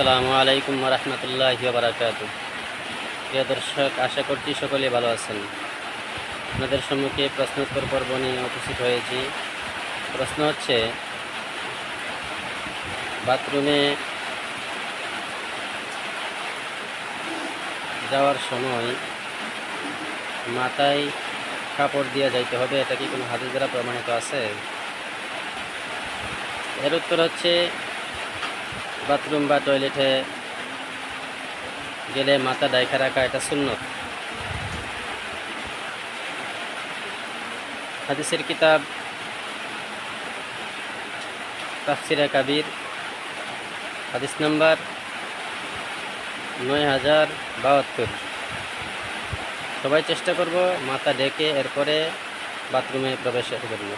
আসসালামু আলাইকুম রহমতুল্লাহ বারাকাত প্রিয় দর্শক, আশা করছি সকলে ভালো আছেন। আপনাদের সম্মুখে প্রশ্নোত্তর পর্ব নিয়ে উপস্থিত হয়েছি। প্রশ্ন হচ্ছে, বাথরুমে যাওয়ার সময় মাথায় কাপড় দিয়ে যাইতে হবে, এটা কি কোনো হাদিস দ্বারা প্রমাণিত আছে? এর উত্তর হচ্ছে বাথরুম বা টয়লেটে গেলে মাথা ডাইখা রাখা, এটা সুন্নত। হাদিসের কিতাব, তাফসিরা কাবির, হাদিস নাম্বার নয় হাজার বাহাত্তর। সবাই চেষ্টা করব মাথা ডেকে এরপরে বাথরুমে প্রবেশ করব